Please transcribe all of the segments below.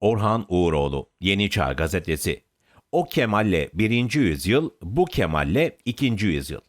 Orhan Uğuroğlu, Yeni Çağ Gazetesi. O Kemal'le 1. yüzyıl, bu Kemal'le 2. yüzyıl.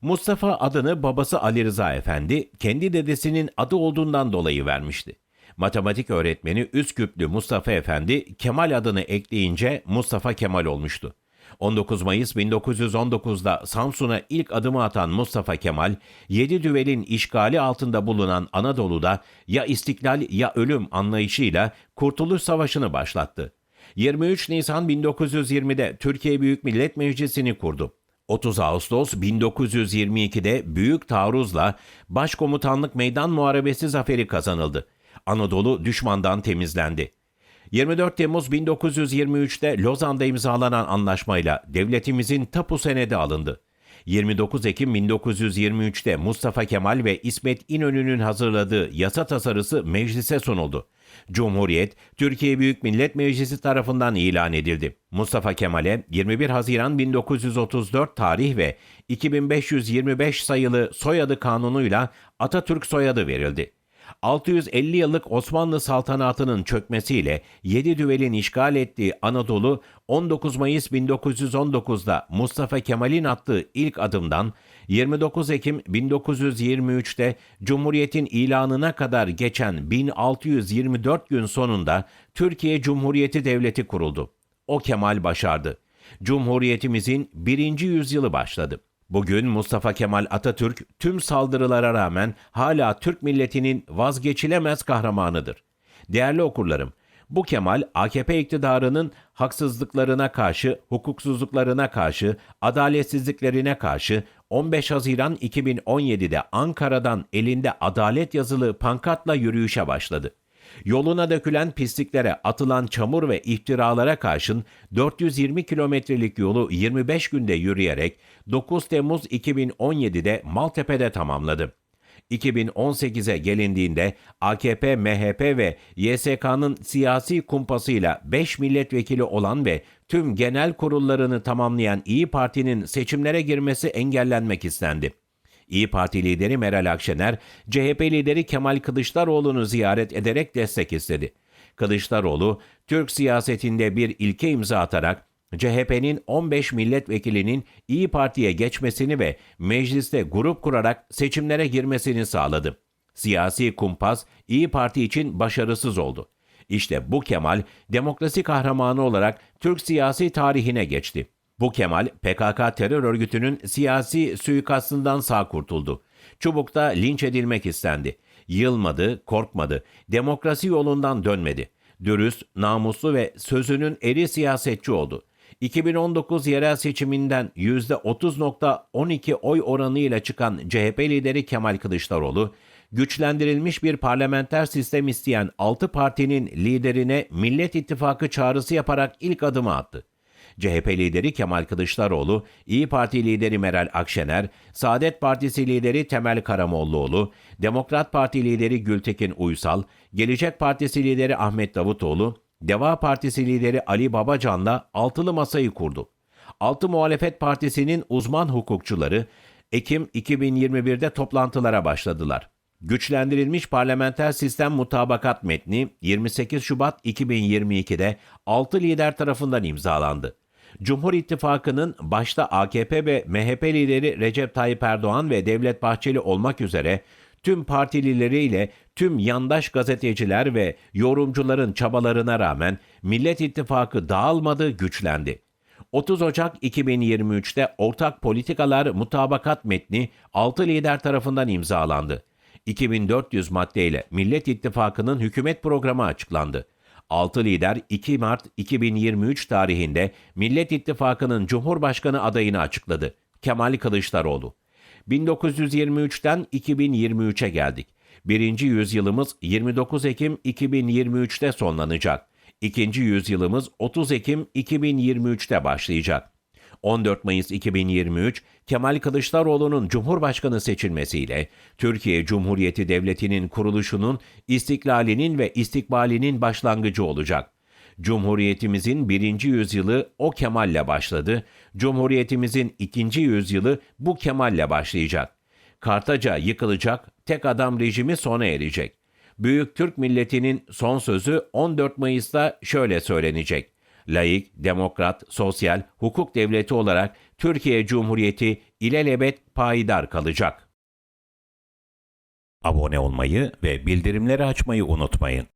Mustafa adını babası Ali Rıza Efendi kendi dedesinin adı olduğundan dolayı vermişti. Matematik öğretmeni Üsküplü Mustafa Efendi Kemal adını ekleyince Mustafa Kemal olmuştu. 19 Mayıs 1919'da Samsun'a ilk adımı atan Mustafa Kemal, yedi düvelin işgali altında bulunan Anadolu'da ya istiklal ya ölüm anlayışıyla Kurtuluş Savaşı'nı başlattı. 23 Nisan 1920'de Türkiye Büyük Millet Meclisi'ni kurdu. 30 Ağustos 1922'de büyük taarruzla Başkomutanlık Meydan Muharebesi zaferi kazanıldı. Anadolu düşmandan temizlendi. 24 Temmuz 1923'te Lozan'da imzalanan anlaşmayla devletimizin tapu senedi alındı. 29 Ekim 1923'te Mustafa Kemal ve İsmet İnönü'nün hazırladığı yasa tasarısı meclise sunuldu. Cumhuriyet, Türkiye Büyük Millet Meclisi tarafından ilan edildi. Mustafa Kemal'e 21 Haziran 1934 tarih ve 2525 sayılı soyadı kanunuyla Atatürk soyadı verildi. 650 yıllık Osmanlı saltanatının çökmesiyle yedi düvelin işgal ettiği Anadolu 19 Mayıs 1919'da Mustafa Kemal'in attığı ilk adımdan 29 Ekim 1923'te Cumhuriyet'in ilanına kadar geçen 1624 gün sonunda Türkiye Cumhuriyeti Devleti kuruldu. O Kemal başardı. Cumhuriyetimizin birinci yüzyılı başladı. Bugün Mustafa Kemal Atatürk tüm saldırılara rağmen hala Türk milletinin vazgeçilemez kahramanıdır. Değerli okurlarım, bu Kemal AKP iktidarının haksızlıklarına karşı, hukuksuzluklarına karşı, adaletsizliklerine karşı 15 Haziran 2017'de Ankara'dan elinde adalet yazılı pankatla yürüyüşe başladı. Yoluna dökülen pisliklere, atılan çamur ve iftiralara karşın 420 kilometrelik yolu 25 günde yürüyerek 9 Temmuz 2017'de Maltepe'de tamamladı. 2018'e gelindiğinde AKP, MHP ve YSK'nın siyasi kumpasıyla 5 milletvekili olan ve tüm genel kurullarını tamamlayan İyi Parti'nin seçimlere girmesi engellenmek istendi. İyi Parti lideri Meral Akşener, CHP lideri Kemal Kılıçdaroğlu'nu ziyaret ederek destek istedi. Kılıçdaroğlu, Türk siyasetinde bir ilke imza atarak CHP'nin 15 milletvekilinin İyi Parti'ye geçmesini ve mecliste grup kurarak seçimlere girmesini sağladı. Siyasi kumpas İyi Parti için başarısız oldu. İşte bu Kemal demokrasi kahramanı olarak Türk siyasi tarihine geçti. Bu Kemal PKK terör örgütünün siyasi suikastından sağ kurtuldu. Çubuk'ta linç edilmek istendi. Yılmadı, korkmadı. Demokrasi yolundan dönmedi. Dürüst, namuslu ve sözünün eri siyasetçi oldu. 2019 yerel seçiminden %30.12 oy oranıyla çıkan CHP lideri Kemal Kılıçdaroğlu, güçlendirilmiş bir parlamenter sistem isteyen 6 partinin liderine Millet İttifakı çağrısı yaparak ilk adımı attı. CHP lideri Kemal Kılıçdaroğlu, İyi Parti lideri Meral Akşener, Saadet Partisi lideri Temel Karamollaoğlu, Demokrat Parti lideri Gültekin Uysal, Gelecek Partisi lideri Ahmet Davutoğlu, Deva Partisi lideri Ali Babacan'la altılı masayı kurdu. Altı Muhalefet Partisi'nin uzman hukukçuları Ekim 2021'de toplantılara başladılar. Güçlendirilmiş parlamenter sistem mutabakat metni 28 Şubat 2022'de 6 lider tarafından imzalandı. Cumhur İttifakı'nın başta AKP ve MHP lideri Recep Tayyip Erdoğan ve Devlet Bahçeli olmak üzere tüm partilileriyle tüm yandaş gazeteciler ve yorumcuların çabalarına rağmen Millet İttifakı dağılmadı, güçlendi. 30 Ocak 2023'te ortak politikalar mutabakat metni 6 lider tarafından imzalandı. 2400 maddeyle Millet İttifakı'nın hükümet programı açıklandı. 6 lider 2 Mart 2023 tarihinde Millet İttifakı'nın Cumhurbaşkanı adayını açıkladı. Kemal Kılıçdaroğlu. 1923'ten 2023'e geldik. Birinci yüzyılımız 29 Ekim 2023'te sonlanacak. İkinci yüzyılımız 30 Ekim 2023'te başlayacak. 14 Mayıs 2023 Kemal Kılıçdaroğlu'nun Cumhurbaşkanı seçilmesiyle Türkiye Cumhuriyeti Devleti'nin kuruluşunun, istiklalinin ve istikbalinin başlangıcı olacak. Cumhuriyetimizin birinci yüzyılı o Kemal'le başladı, Cumhuriyetimizin ikinci yüzyılı bu Kemal'le başlayacak. Kartaca yıkılacak, tek adam rejimi sona erecek. Büyük Türk milletinin son sözü 14 Mayıs'ta şöyle söylenecek. Laik, demokrat, sosyal, hukuk devleti olarak Türkiye Cumhuriyeti ilelebet payidar kalacak. Abone olmayı ve bildirimleri açmayı unutmayın.